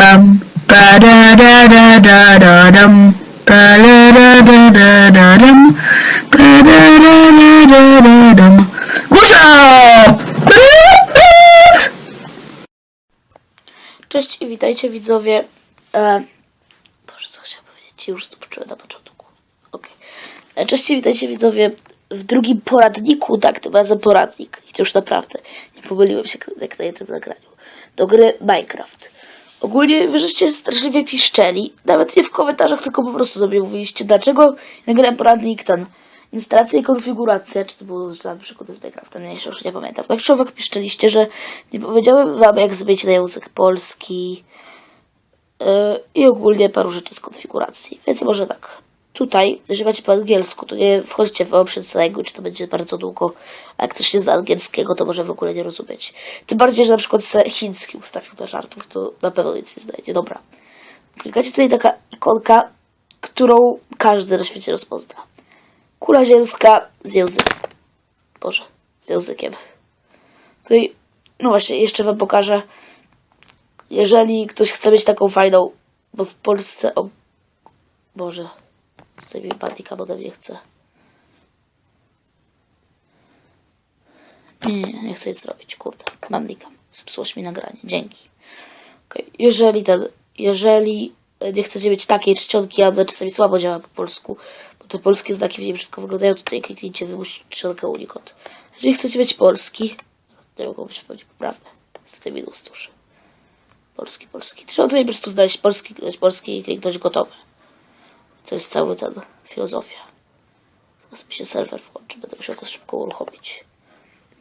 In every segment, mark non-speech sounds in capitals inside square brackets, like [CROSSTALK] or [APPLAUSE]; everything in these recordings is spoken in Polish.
pam, pa-da-da-da-da-da-dum, pa-da-da-da-da-da-dum, pa-da-da-da-da-da-dum. Gusto! Cześć i witajcie widzowie. E, Boże, co chciałam powiedzieć? Już to poczułem na początku. Okej. E, Cześć i witajcie widzowie w drugim poradniku, tak, tym razem poradnik. I to już naprawdę. Nie pomyliłem się jak na jednym nagraniu. Do gry Minecraft. Ogólnie wy żeście straszliwie piszczeli. Nawet nie w komentarzach, tylko po prostu do mnie mówiliście, dlaczego nagrałem poradnik ten. Instalacja i konfiguracja, czy to było za przykład z Minecrafta, mniejsze już nie pamiętam. Tak czy owak piszczeliście, że nie powiedziałem wam jak zmienić na język polski yy, i ogólnie paru rzeczy z konfiguracji. Więc może tak. Tutaj, jeżeli macie po angielsku, to nie wchodźcie w options language, to będzie bardzo długo. A jak ktoś nie zna angielskiego, to może w ogóle nie rozumieć. Tym bardziej, że na przykład se chiński ustawił do żartów, to na pewno nic nie znajdzie. Dobra. Klikacie tutaj taka ikonka, którą każdy na świecie rozpozna. Kula ziemska z językiem. Boże, z językiem. Tutaj, no właśnie, jeszcze wam pokażę. Jeżeli ktoś chce mieć taką fajną, bo w Polsce, o Boże, tutaj mi patika, bo ode mnie chce. Nie, nie, nie chcę nic zrobić, kurde. Bandikam. Zepsułoś mi nagranie. Dzięki. Okay. Jeżeli ten, jeżeli e, nie chcecie mieć takiej czcionki, a czasami słabo działa po polsku, bo te polskie znaki nie brzydko wyglądają, tutaj kliknijcie wymuś czcionkę Unicode. Jeżeli chcecie mieć polski, to mogą być poprawne. Niestety minus tuż. Polski, polski. Trzeba tutaj po prostu znaleźć polski, kliknąć polski i kliknąć gotowe. To jest cały ten filozofia. Teraz mi się serwer włączy, będę musiał to szybko uruchomić.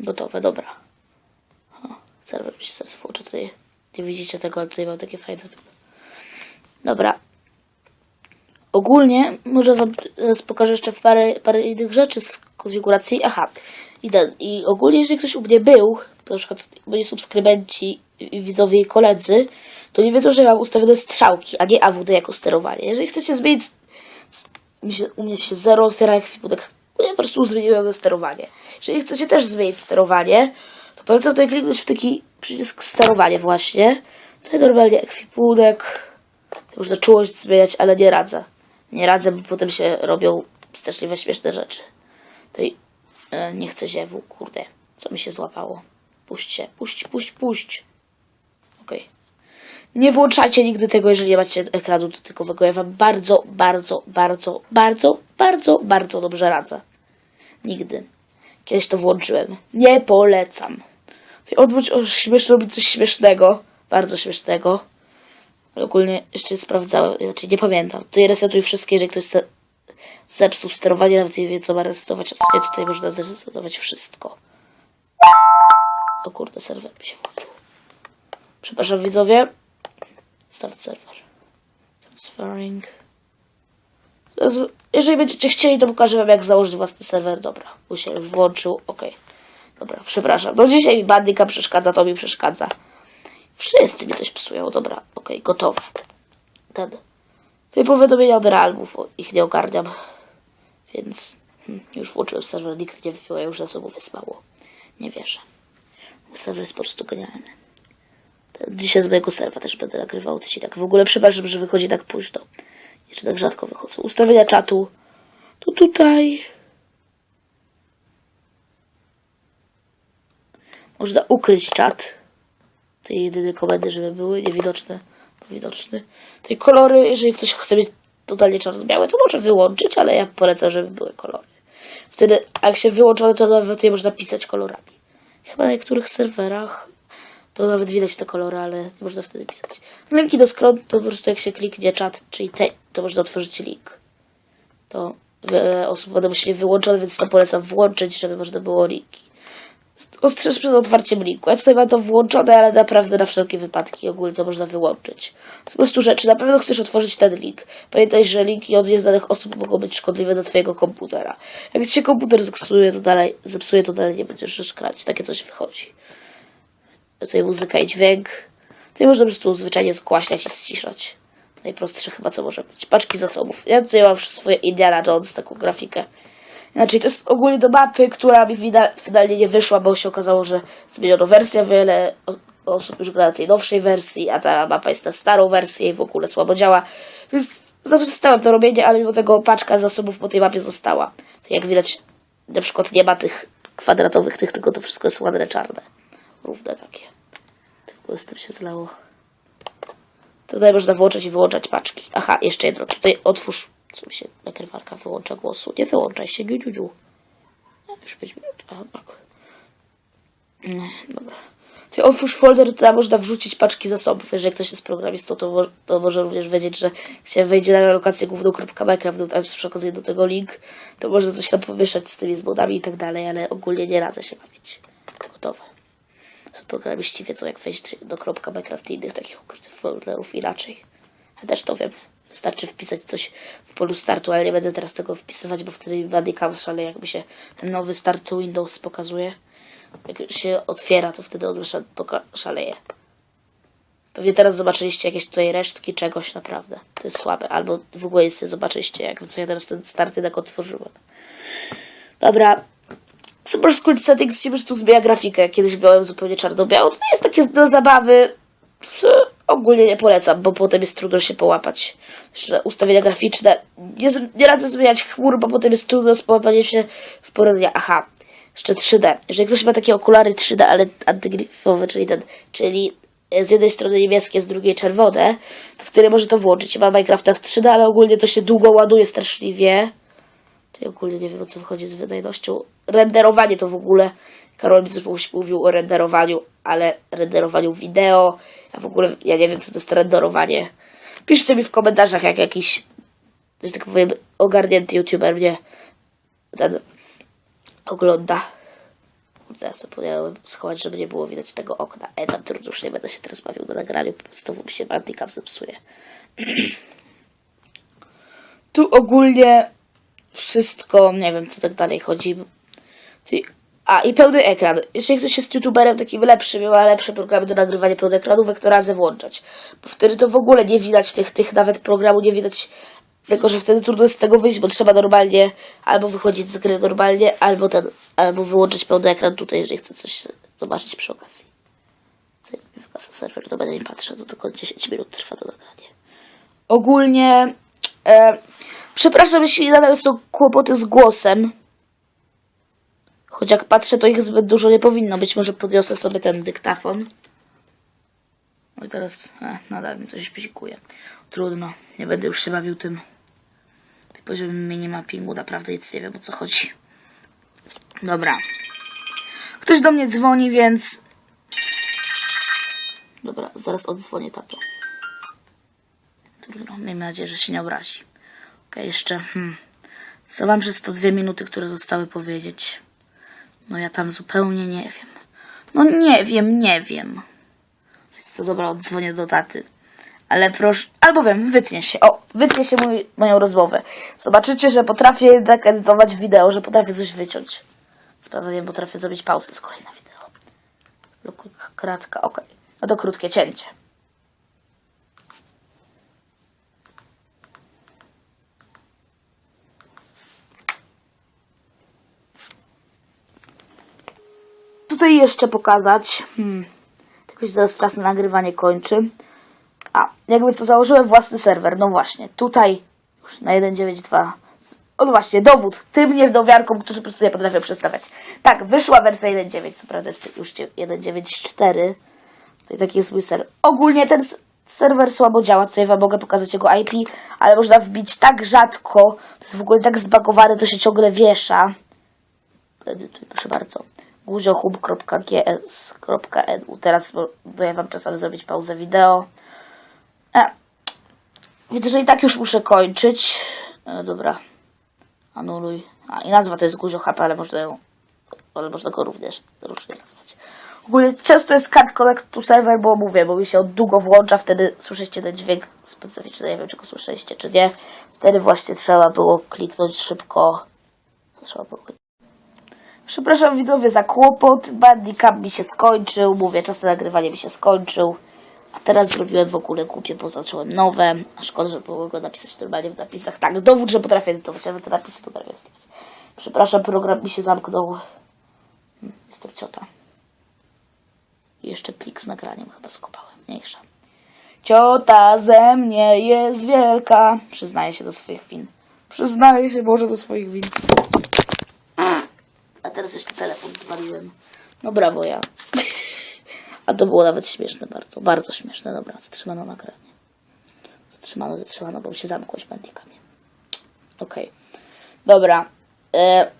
Gotowe, dobra. O, serwer mi się teraz włączy tutaj. Nie widzicie tego, ale tutaj mam takie fajne. Dobra. Ogólnie, może wam teraz pokażę jeszcze parę, parę innych rzeczy z konfiguracji. Aha, i, ten, i ogólnie, jeżeli ktoś u mnie był, na przykład moi subskrybenci, widzowie i koledzy, to nie wiedzą, że mam ustawione strzałki, a nie AWD jako sterowanie. Jeżeli chcecie zmienić, mi się, u mnie się zero otwiera ekwipunek, ja po prostu zmieniłem sterowanie. Jeżeli chcecie też zmienić sterowanie, to polecam tutaj kliknąć w taki przycisk sterowanie właśnie. Tutaj normalnie ekwipunek, można czułość zmieniać, ale nie radzę. Nie radzę, bo potem się robią straszliwe śmieszne rzeczy. Tutaj e, nie chcę ziewu, kurde. Co mi się złapało? Puść się, puść, puść, puść. Nie włączajcie nigdy tego, jeżeli nie macie ekranu dotykowego. Ja wam bardzo, bardzo, bardzo, bardzo, bardzo, bardzo dobrze radzę. Nigdy. Kiedyś to włączyłem. Nie polecam. Tutaj odwróć o śmieszne, robi coś śmiesznego. Bardzo śmiesznego. Ale ogólnie jeszcze sprawdzałem, znaczy nie pamiętam. Tutaj resetuj wszystkie, jeżeli ktoś zepsuł sterowanie, nawet nie wie co ma resetować, a nie, tutaj można zresetować wszystko. O kurde, serwer mi się włączył. Przepraszam widzowie. Start server. Transferring. Jeżeli będziecie chcieli, to pokażę wam jak założyć własny serwer. Dobra, już się włączył. Okej. Dobra, przepraszam. No dzisiaj mi bandyka przeszkadza, to mi przeszkadza. Wszyscy mi coś psują. Dobra, okej, gotowe. Ten. Te powiadomienia od realmów, ich nie ogarniam. Więc hmm, już włączyłem serwer, nikt nie wziął, ja już za sobą wysłało. Nie wierzę. Serwer jest po prostu genialny. Dzisiaj z mojego serwa też będę nagrywał odcinek. W ogóle przepraszam, że wychodzi tak późno. Jeszcze tak rzadko wychodzą. Ustawienia czatu. To tutaj. Można ukryć czat. Te jedyne komendy, żeby były niewidoczne. Widoczny. Te kolory, jeżeli ktoś chce mieć totalnie czarno-białe, to może wyłączyć, ale ja polecam, żeby były kolory. Wtedy, jak się wyłączone, to nawet je można pisać kolorami. Chyba na niektórych serwerach to nawet widać te kolory, ale można wtedy pisać. Linki do stron to po prostu jak się kliknie czat, czyli te, to można otworzyć link. To osób będą myśleli wyłączone, więc to polecam włączyć, żeby można było linki. Ostrzeż przed otwarciem linku. Ja tutaj mam to włączone, ale naprawdę na wszelkie wypadki ogólnie to można wyłączyć. To po prostu rzeczy. Na pewno chcesz otworzyć ten link. Pamiętaj, że linki od nieznanych osób mogą być szkodliwe dla twojego komputera. Jak ci się komputer zepsuje, to dalej, zepsuje, to dalej nie będziesz szklać. Takie coś wychodzi. Tutaj muzyka i dźwięk. Tutaj można po prostu zwyczajnie zgłaśniać i ściszać. Najprostsze chyba co może być. Paczki zasobów. Ja tutaj mam swoje Indiana Jones, taką grafikę. Znaczy, to jest ogólnie do mapy, która mi finalnie nie wyszła, bo się okazało, że zmieniono wersję wiele osób już gra na tej nowszej wersji, a ta mapa jest na starą wersję i w ogóle słabo działa. Więc zaprzestałem to robienie, ale mimo tego paczka zasobów po tej mapie została. Jak widać, na przykład nie ma tych kwadratowych tych, tylko to wszystko jest ładne czarne. Równe takie. Tylko z tym się zlało. Tutaj można włączać i wyłączać paczki. Aha, jeszcze jedno. Tutaj otwórz. Co mi się nagrywarka wyłącza głosu? Nie wyłączaj się, niu, niu, niu. Już 5 minut. Aha. Nie, dobra. Tutaj otwórz folder, tutaj można wrzucić paczki zasobów. Jeżeli ktoś jest programistą, to, to może również wiedzieć, że się wejdzie na lokację główną.minecraft, tam jest przy okazji do tego link, to można coś tam pomieszać z tymi zbudami i tak dalej, ale ogólnie nie radzę się bawić. Gotowe. Programiści wiedzą, jak wejść do kropka Minecraft i innych takich ukrytych folderów inaczej. Ja też to wiem. Wystarczy wpisać coś w polu startu, ale nie będę teraz tego wpisywać, bo wtedy mi Bandicam szaleje, jakby się ten nowy start Windows pokazuje. Jak się otwiera, to wtedy on szaleje. Pewnie teraz zobaczyliście jakieś tutaj resztki czegoś naprawdę. To jest słabe. Albo w ogóle nie zobaczyliście, jak co ja teraz ten start jednak otworzyłem. Dobra, Super Squid Settings ci po prostu zmienia grafikę. Kiedyś miałem zupełnie czarno-białą. To nie jest takie do zabawy. Ogólnie nie polecam, bo potem jest trudno się połapać. Jeszcze ustawienia graficzne. Nie, nie radzę zmieniać chmur, bo potem jest trudno z połapaniem się w porównaniu. Aha, jeszcze 3D. Jeżeli ktoś ma takie okulary 3D, ale antygryfowe, czyli ten, czyli z jednej strony niebieskie, z drugiej czerwone, to wtedy może to włączyć. Mam Minecrafta w 3D, ale ogólnie to się długo ładuje straszliwie. Ja ogólnie nie wiem o co wychodzi z wydajnością. Renderowanie to w ogóle. Karol mi mówił o renderowaniu, ale renderowaniu wideo. Ja w ogóle ja nie wiem co to jest renderowanie. Piszcie mi w komentarzach jak jakiś, że tak powiem, ogarnięty youtuber mnie ten ogląda. Kurde, zapomniałem schować, żeby nie było widać tego okna. E, tam trudno, już nie będę się teraz bawił na nagraniu, po prostu mi się Bandicam zepsuje. tu ogólnie wszystko, nie wiem co tak dalej chodzi. A i pełny ekran. Jeżeli ktoś jest youtuberem takim lepszym, ma lepsze programy do nagrywania pełnych ekranówek, to radzę włączać. Bo wtedy to w ogóle nie widać tych, tych nawet programu, nie widać tylko, że wtedy trudno jest z tego wyjść, bo trzeba normalnie albo wychodzić z gry normalnie, albo ten, albo wyłączyć pełny ekran tutaj, jeżeli chcę coś zobaczyć przy okazji. Co mi wygasa serwer, to będę nie patrzę, to tylko 10 minut trwa to nagranie. Ogólnie e, przepraszam, jeśli nadal są kłopoty z głosem. Choć jak patrzę, to ich zbyt dużo nie powinno być. Może podniosę sobie ten dyktafon. No i teraz e, nadal mi coś psikuje. Trudno, nie będę już się bawił tym. Tym poziomem minimappingu naprawdę nic nie wiem o co chodzi. Dobra. Ktoś do mnie dzwoni, więc... Dobra, zaraz odzwonię tato. Trudno, miejmy nadzieję, że się nie obrazi. Okej, jeszcze... Hmm. Co wam przez to dwie minuty, które zostały powiedzieć? No ja tam zupełnie nie wiem. No nie wiem, nie wiem. Więc to dobra, odzwonię do taty. Ale proszę, albo wiem, wytnie się. O, wytnie się mój, moją rozmowę. Zobaczycie, że potrafię jednak edytować wideo, że potrafię coś wyciąć. Sprawda, nie potrafię zrobić pauzy z kolei na wideo. Kratka, okej. No to krótkie cięcie. Tutaj jeszcze pokazać. Hmm. Się zaraz czas na nagrywanie kończy. A, jakby co, założyłem własny serwer. No właśnie, tutaj już na 1.9.2. O no właśnie, dowód tym niedowiarkom, którzy po prostu nie potrafią przestawiać. Tak, wyszła wersja 1.9, co prawda jest już 1.9.4. Tutaj taki jest mój serwer. Ogólnie ten serwer słabo działa, tutaj wam mogę pokazać jego IP, ale można wbić tak rzadko, to jest w ogóle tak zbagowane, to się ciągle wiesza. Edytuj, proszę bardzo. guziohub.gs.edu Teraz daję wam czasami zrobić pauzę wideo. E, widzę, że i tak już muszę kończyć. E, dobra. Anuluj. A, i nazwa to jest Guzio HP, ale można, ją, ale można go również różnie nazwać. Ogólnie często jest cut connect to server, bo mówię, bo mi się długo włącza, wtedy słyszycie ten dźwięk specyficzny, nie wiem czy go słyszeliście, czy nie. Wtedy właśnie trzeba było kliknąć szybko. Trzeba było. Przepraszam widzowie za kłopot. Bandicam mi się skończył. Mówię, czas na nagrywanie mi się skończył. A teraz zrobiłem w ogóle głupie, bo zacząłem nowe. A szkoda, że było go napisać normalnie w napisach. Tak, dowód, że potrafię edytować, ale te napisy potrafię wstawiać. Przepraszam, program mi się zamknął. Jestem ciota. I jeszcze plik z nagraniem chyba skopałem. Mniejsza. Ciota ze mnie jest wielka. Przyznaję się do swoich win. Przyznaję się Boże do swoich win. Teraz jeszcze telefon zwaliłem. No brawo ja. A to było nawet śmieszne bardzo. Bardzo śmieszne. Dobra, zatrzymano nagranie. Zatrzymano, zatrzymano, bo się zamkłeś bandikami. Okej. Dobra. E...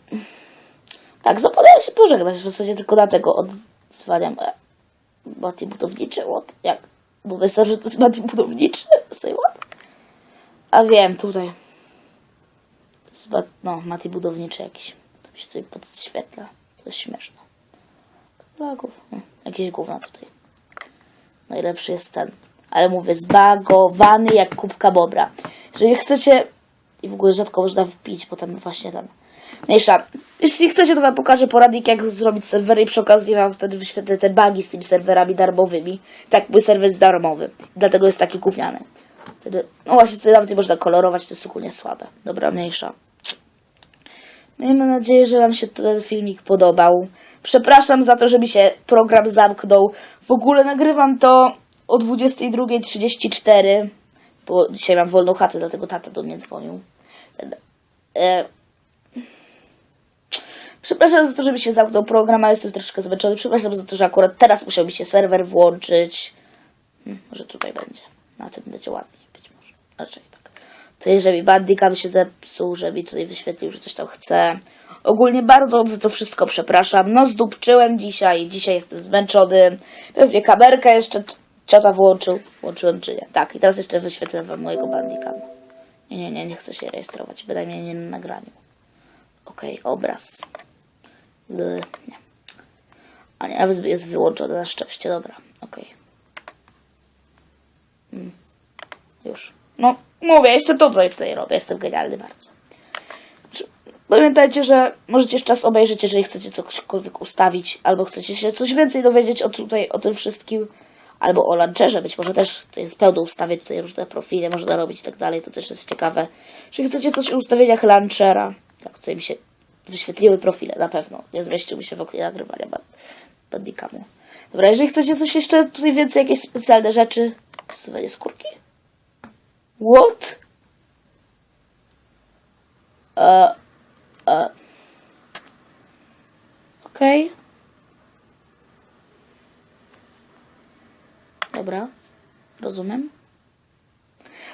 Tak, zapomniałem się pożegnać. W zasadzie tylko dlatego odzwaniam. E... Mati budowniczy? What? Jak? Tutaj są, że to jest Mati budowniczy? Say what? A wiem, tutaj. No, Mati budowniczy jakiś. Się tutaj podświetla. To jest śmieszne. Lagów. No, jakieś gówna tutaj. Najlepszy jest ten. Ale mówię, zbagowany jak kubka bobra. Jeżeli chcecie... I w ogóle rzadko można wpić, potem właśnie ten... Mniejsza. Jeśli chcecie, to wam pokażę poradnik, jak zrobić serwery i przy okazji wam wtedy wyświetlę te bugi z tymi serwerami darmowymi. Tak, mój serwer jest darmowy. Dlatego jest taki gówniany. Wtedy, no właśnie, tutaj nawet nie można kolorować, to jest ogólnie słabe. Dobra, mniejsza. Miejmy nadzieję, że Wam się ten filmik podobał. Przepraszam za to, że mi się program zamknął. W ogóle nagrywam to o 22.34, bo dzisiaj mam wolną chatę, dlatego tata do mnie dzwonił. Ten, e, Przepraszam za to, że mi się zamknął program, ale jestem troszkę zmęczony. Przepraszam za to, że akurat teraz musiał mi się serwer włączyć. Hmm, może tutaj będzie. Na tym będzie ładniej być może. Raczej tak. To jeżeli bandicam się zepsuł, że mi tutaj wyświetlił, że coś tam chce. Ogólnie bardzo za to wszystko przepraszam. No zdupczyłem dzisiaj. Dzisiaj jestem zmęczony. Pewnie kamerkę jeszcze ciota włączył. Włączyłem czy nie? Tak. I teraz jeszcze wyświetlę wam mojego bandicama. Nie, nie, nie. Nie chcę się rejestrować. Bynajmniej nie na nagraniu. Okej, obraz. L- nie. A nie, nawet jest wyłączony na szczęście. Dobra, okej. Mm. Już. No, mówię, jeszcze tutaj tutaj robię. Jestem genialny bardzo. Czy- Pamiętajcie, że możecie czas obejrzeć, jeżeli chcecie cokolwiek ustawić, albo chcecie się coś więcej dowiedzieć o tutaj, o tym wszystkim, albo o launcherze, być może też to jest pełno ustawień, tutaj różne profile można robić i tak dalej, to też jest ciekawe. Jeżeli chcecie coś o ustawieniach launchera, tak tutaj mi się wyświetliły profile, na pewno, nie zmieścił mi się w oknie nagrywania band- bandikamu. Dobra, jeżeli chcecie coś jeszcze, tutaj więcej, jakieś specjalne rzeczy, stosowanie skórki? What? E, e. Okej. Dobra, rozumiem.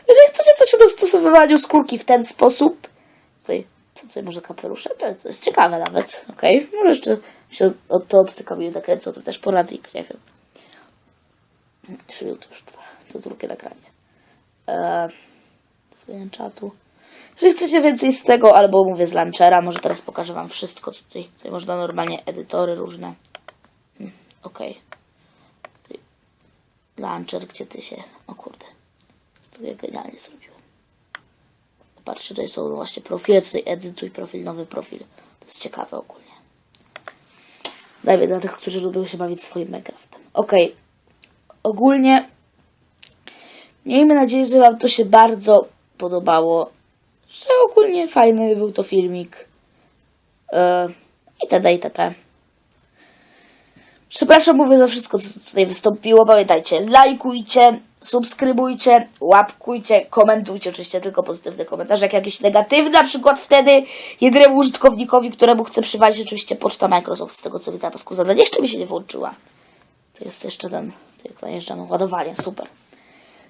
Jeżeli chcecie coś o dostosowywaniu skórki w ten sposób, tutaj, co tutaj może kapelusze? To, to jest ciekawe nawet, okej. Może jeszcze się o to obcykam i nakręcę, to też poradnik, nie wiem. Trzy minuty już to drugie nagranie. Eee, czatu. Jeżeli chcecie więcej z tego, albo mówię z launchera, może teraz pokażę wam wszystko, tutaj, tutaj można normalnie edytory różne. Hmm, Okej. Tutaj Launcher, gdzie ty się... O kurde. To ja genialnie zrobiłem. Patrzcie, tutaj są właśnie profile, tutaj edytuj profil, nowy profil. To jest ciekawe ogólnie. Dajmy dla tych, którzy lubią się bawić swoim Minecraftem. Okej. Ogólnie miejmy nadzieję, że Wam to się bardzo podobało. Że ogólnie fajny był to filmik. Yy, itd. itp. Przepraszam, mówię za wszystko, co tutaj wystąpiło. Pamiętajcie, lajkujcie, subskrybujcie, łapkujcie, komentujcie oczywiście tylko pozytywne komentarze. Jak jakieś negatywne, na przykład wtedy jednemu użytkownikowi, któremu chcę przywalić oczywiście poczta Microsoft, z tego co widzę, pasku zadań jeszcze mi się nie włączyła. To jest jeszcze ten, tutaj najeżdżamy, ładowanie, super.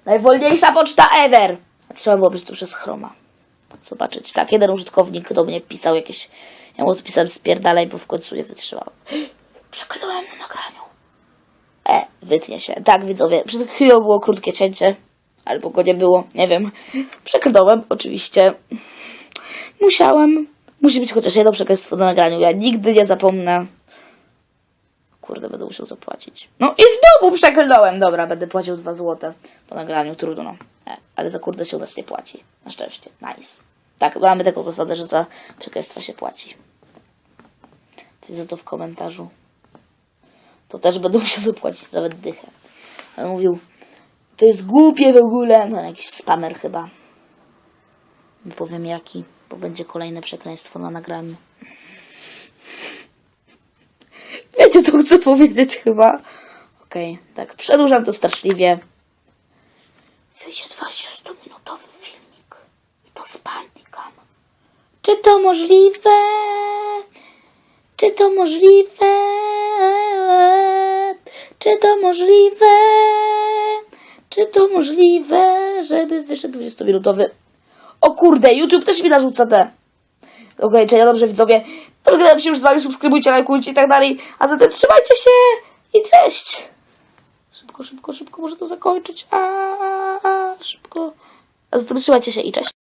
Najwolniejsza poczta ever! Trzeba było być tu przez chroma. Zobaczyć. Tak, jeden użytkownik do mnie pisał jakieś... Ja mu pisałem spierdalaj, bo w końcu nie wytrzymałem. [GASPS] Przekląłem na nagraniu. E, wytnie się. Tak, widzowie, przed chwilą było krótkie cięcie. Albo go nie było, nie wiem. Przekląłem, oczywiście. Musiałem. Musi być chociaż jedno przekleństwo na nagraniu. Ja nigdy nie zapomnę. Kurde, będę musiał zapłacić. No i znowu przekląłem. Dobra, będę płacił dwa złote po nagraniu, trudno. E, ale za kurde się u nas nie płaci. Na szczęście. Nice. Tak, mamy taką zasadę, że za przekleństwa się płaci. Widzę to w komentarzu. To też będę musiał zapłacić nawet dychę. Ale mówił, to jest głupie w ogóle. No jakiś spamer chyba. Nie powiem jaki, bo będzie kolejne przekleństwo na nagraniu. Wiecie, co powiedzieć chyba. Okej, tak, przedłużam to straszliwie. Wyjdzie 20-minutowy filmik. I to z Bandicam. Czy to możliwe? Czy to możliwe? Czy to możliwe? Czy to możliwe, żeby wyszedł 20-minutowy? O kurde, YouTube też mi narzuca te. Okay, dobrze widzowie. Pożegnam się już z wami, subskrybujcie, lajkujcie i tak dalej. A zatem trzymajcie się i cześć! Szybko, szybko, szybko, muszę to zakończyć. A, a, a, szybko. A zatem trzymajcie się i cześć.